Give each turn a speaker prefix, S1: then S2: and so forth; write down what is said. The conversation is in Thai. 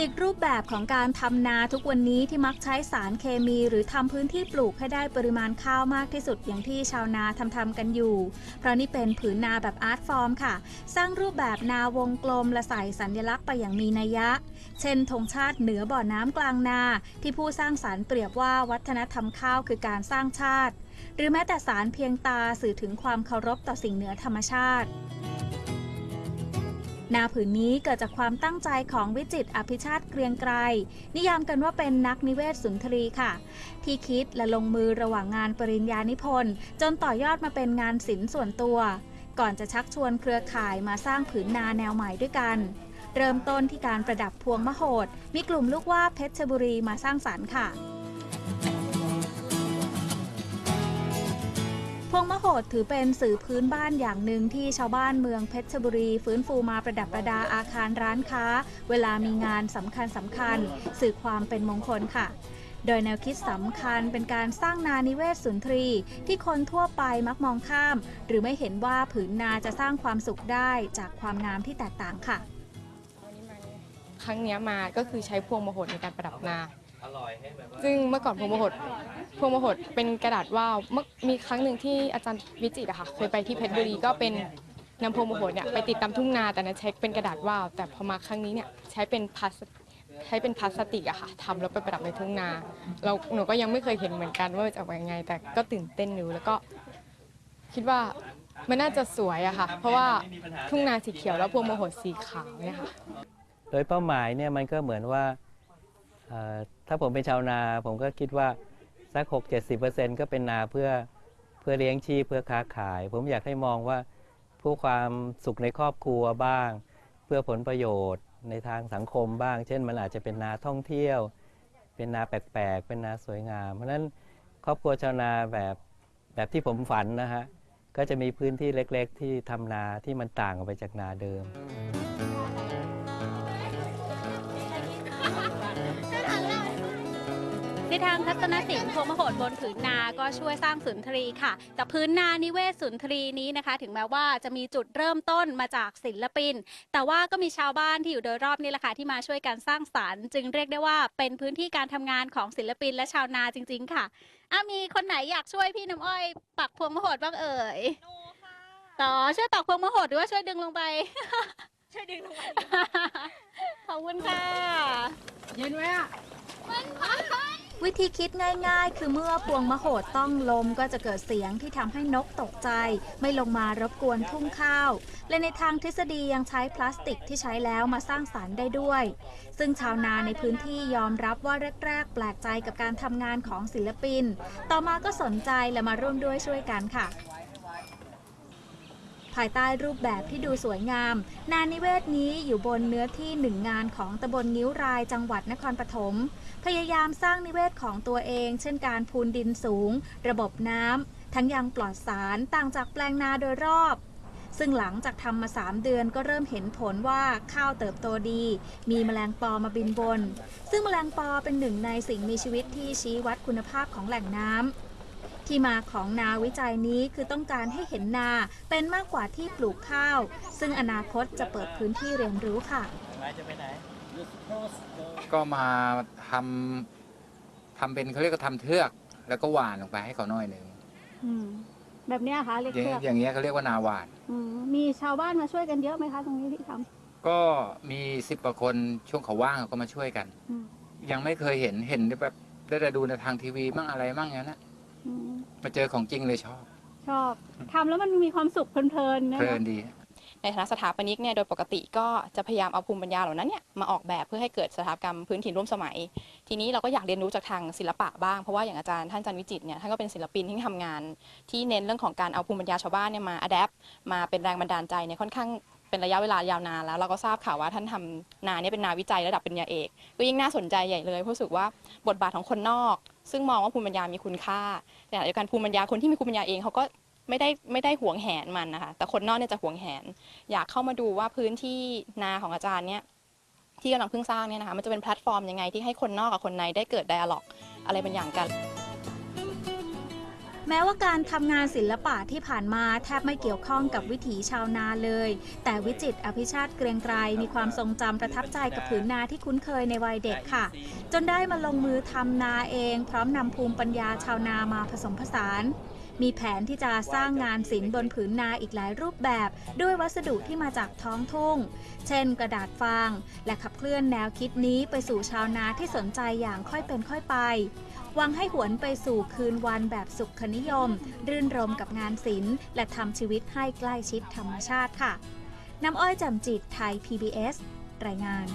S1: ฉีกรูปแบบของการทำนาทุกวันนี้ที่มักใช้สารเคมี หรือทำพื้นที่ปลูกให้ได้ปริมาณข้าวมากที่สุดอย่างที่ชาวนาทำทำกันอยู่ เพราะนี่เป็นผืนนาแบบอาร์ตฟอร์มค่ะ สร้างรูปแบบนาวงกลมและใส่สัญลักษณ์ไปอย่างมีนัยยะ เช่นธงชาติเหนือบ่อน้ำกลางนา ที่ผู้สร้างสารเปรียบว่าวัฒนธรรมข้าวคือการสร้างชาติ หรือแม้แต่สารเพียงตาสื่อถึงความเคารพต่อสิ่งเหนือธรรมชาติ นาผืนนี้เกิดจากความตั้งใจของวิจิตอภิชาติเกรียงไกรนิยามกันว่าเป็นนักนิเวศสุนทรีค่ะ ที่คิดและลงมือระหว่างงานปริญญานิพนธ์จนต่อยอดมาเป็นงานศิลป์ส่วนตัว ก่อนจะชักชวนเครือข่ายมาสร้างผืนนาแนวใหม่ด้วยกัน เริ่มต้นที่การประดับพวงมโหดมีกลุ่มลูกว่าเพชรบุรีมาสร้างสรรค์ค่ะ พวงมโหดถือเป็นสื่อพื้นบ้านอย่างหนึ่งที่ชาวบ้านเมืองเพชรบุรี ฟื้นฟูมาประดับประดาอาคารร้านค้า เวลามีงานสำคัญสำคัญ สื่อความเป็นมงคลค่ะ โดยแนวคิดสำคัญเป็นการสร้างนานิเวศสุนทรี ที่คนทั่วไปมักมองข้าม หรือไม่เห็นว่าผืนนาจะสร้างความสุขได้จากความงามที่แตกต่างค่ะ
S2: ครั้งเนี้ยมาก็คือใช้พวงมโหดในการประดับนา ซึ่งเมื่อก่อนพวงมโหด พวงมโหดเป็นกระดาษว่าวเมื่อมีครั้งหนึ่งที่อาจารย์วิจิตรอะค่ะเคยไปที่เพชรบุรีก็เป็นนำพวงมโหดเนี่ยไปติดตามทุ่งนาแต่นั้นใช้เป็นกระดาษว่าวแต่พอมาครั้งนี้เนี่ยใช้เป็นพลาสใช้เป็นพลาสติกอะค่ะทำแล้วไปประดับในทุ่งนา เราหนูก็ยังไม่เคยเห็นเหมือนกันว่าจะออกมายังไง แต่ก็ตื่นเต้นอยู่แล้วก็คิดว่ามันน่าจะสวยอะค่ะ เพราะว่าทุ่งนาสีเขียวแล้วพวงมโหดสีขาวเนี่ยค่ะ
S3: โดยเป้าหมายเนี่ยมันก็เหมือนว่าถ้าผมเป็นชาวนา ผมก็คิดว่า สัก 6-70%ก็เป็นนาเพื่อเพื่อเลี้ยงชีพเพื่อค้าขาย ผมอยากให้มองว่าเพื่อความสุขในครอบครัวบ้าง เพื่อผลประโยชน์ในทางสังคมบ้าง เช่นมันอาจจะเป็นนาท่องเที่ยว เป็นนาแปลกๆ เป็นนาสวยงาม เพราะฉะนั้นครอบครัวชาวนาแบบแบบที่ผมฝันนะฮะก็จะมีพื้นที่เล็กๆ ที่ทำนาที่มันต่างออกไปจากนาเดิม
S4: ในทางทัศนศิลป์พวงมโหดบนผืนนา ก็ช่วยสร้างสุนทรีค่ะ แต่พื้นนานิเวศสุนทรีนี้นะคะ ถึงแม้ว่าจะมีจุดเริ่มต้นมาจากศิลปิน แต่ว่าก็มีชาวบ้านที่อยู่โดยรอบนี่แหละค่ะที่มาช่วยกันสร้างสรรค์ จึงเรียกได้ว่าเป็นพื้นที่การทำงานของศิลปินและชาวนาจริง ๆ ค่ะอะมีคนไหนอยากช่วยพี่น้ำอ้อย ปักพวงมโหดบ้างเอ่ยต่อช่วยปักพวงมโหดหรือว่าช่วยดึงลงไป ช่วยดึงลงไปขอบคุณค่ะ
S1: วิธีคิดง่ายๆ คือเมื่อพวงมโหดต้องลมก็จะเกิดเสียงที่ทำให้นกตกใจ ไม่ลงมารบกวนทุ่งข้าว และในทางทฤษฎียังใช้พลาสติกที่ใช้แล้วมาสร้างสารรค์ได้ด้วย ซึ่งชาวนาในพื้นที่ยอมรับว่าแรกๆ แปลกใจกับการทำงานของศิลปิน ต่อมาก็สนใจและมาร่วมด้วยช่วยกันค่ะ ภายใต้รูปแบบที่ดูสวยงาม นานิเวศนี้อยู่บนเนื้อที่หนึ่งงานของตำบลงิ้วรายจังหวัดนครปฐมพยายามสร้างนิเวศของตัวเอง เช่นการพูนดินสูง ระบบน้ำทั้งยังปลอดสารต่างจากแปลงนาโดยรอบซึ่งหลังจากทำมา 3 เดือนก็เริ่มเห็นผลว่าข้าวเติบโตดี มีแมลงปอมาบินบน ซึ่งแมลงปอเป็นหนึ่งในสิ่งมีชีวิตที่ชี้วัดคุณภาพของแหล่งน้ำ ที่มาของนาวิจัยนี้คือต้องการให้เห็นนาเป็นมากกว่าที่ปลูกข้าว ซึ่งอนาคตจะเปิดพื้นที่เรียนรู้ค่ะ
S5: ก็มาทำทำเป็นเขาเรียกว่าทำเทือก แล้วก็หว่านลงไปให้เขาหน่อยหนึ่ง
S4: อืมแบบเนี้ยค่ะเล็ก
S5: อย่าง
S4: เชือก
S5: อย่างเงี้ยเขาเรียกว่านาหวาน
S4: อืมมีชาวบ้านมาช่วยกันเยอะไหมคะ ตรงนี้ที่ท
S5: ก็มีสิบกว่าคนช่วงเขาว่างเขาก็มาช่วยกัน
S4: อืม
S5: ยังไม่เคยเห็นเห็นแบบได้แต่ดูในทางทีวีมั่งอะไรมั่งอย่างนั้นนะำ
S4: อืม
S5: มาเจอของจริงเลยชอบ
S4: ชอบทำแล้วมันมีความสุขเพลินๆนะ
S5: เพลิ
S4: คะ
S5: นดี
S2: ในฐานะสถาปนิกเนี่ยโดยปกติก็จะพยายามเอาภูมิปัญญาเหล่านั้นเนี่ยมาออกแบบเพื่อให้เกิดสถาปัตยกรรมพื้นถิ่นร่วมสมัย ทีนี้เราก็อยากเรียนรู้จากทางศิลปะบ้างเพราะว่าอย่างอาจารย์ท่านจันวิจิตรเนี่ยท่านก็เป็นศิลปินที่ทำงาน ที่เน้นเรื่องของการเอาภูมิปัญญาชาวบ้านเนี่ยมาอัดแอปมาเป็นแรงบันดาลใจเนี่ยค่อนข้างเป็นระยะเวลายาวนานแล้ว เราก็ทราบข่าวว่าท่านทำนาเนี่ยเป็นนาวิจัยระดับปริญญาเอก ก็ยิ่งน่าสนใจใหญ่เลยเพราะรู้สึกว่าบทบาทของคนนอก ซึ่งมองว่าภูมิปัญญามีคุณค่าแต่ขณะเดียวกันภูมิปัญญาคนที่มีภูมิปัญญาเองเขาก็ไม่ได้ไม่ได้หวงแหนมันนะคะ แต่คนนอกเนี่ยจะหวงแหน อยากเข้ามาดูว่าพื้นที่นาของอาจารย์เนี่ยที่กำลังเพิ่งสร้างเนี่ยนะคะมันจะเป็นแพลตฟอร์มยังไงที่ให้คนนอกกับคนในได้เกิดไดอะล็อกอะไรบางอย่างกัน
S1: แม้ว่าการทำงานศิลปะที่ผ่านมาแทบไม่เกี่ยวข้องกับวิถีชาวนาเลย แต่วิจิตอภิชาติเกรียงไกรมีความทรงจำประทับใจกับผืนนาที่คุ้นเคยในวัยเด็กค่ะ จนได้มาลงมือทำนาเอง พร้อมนำภูมิปัญญาชาวนามาผสมผสาน มีแผนที่จะสร้างงานศิลป์บนผืนนาอีกหลายรูปแบบ ด้วยวัสดุที่มาจากท้องทุ่ง เช่น กระดาษฟาง และขับเคลื่อนแนวคิดนี้ไปสู่ชาวนาที่สนใจอย่างค่อยเป็นค่อยไป หวังให้หวนไปสู่คืนวันแบบสุขนิยม รื่นรมกับงานศิลป์ และทำชีวิตให้ใกล้ชิดธรรมชาติค่ะ น้ำอ้อยจำจิตไทย PBS รายงาน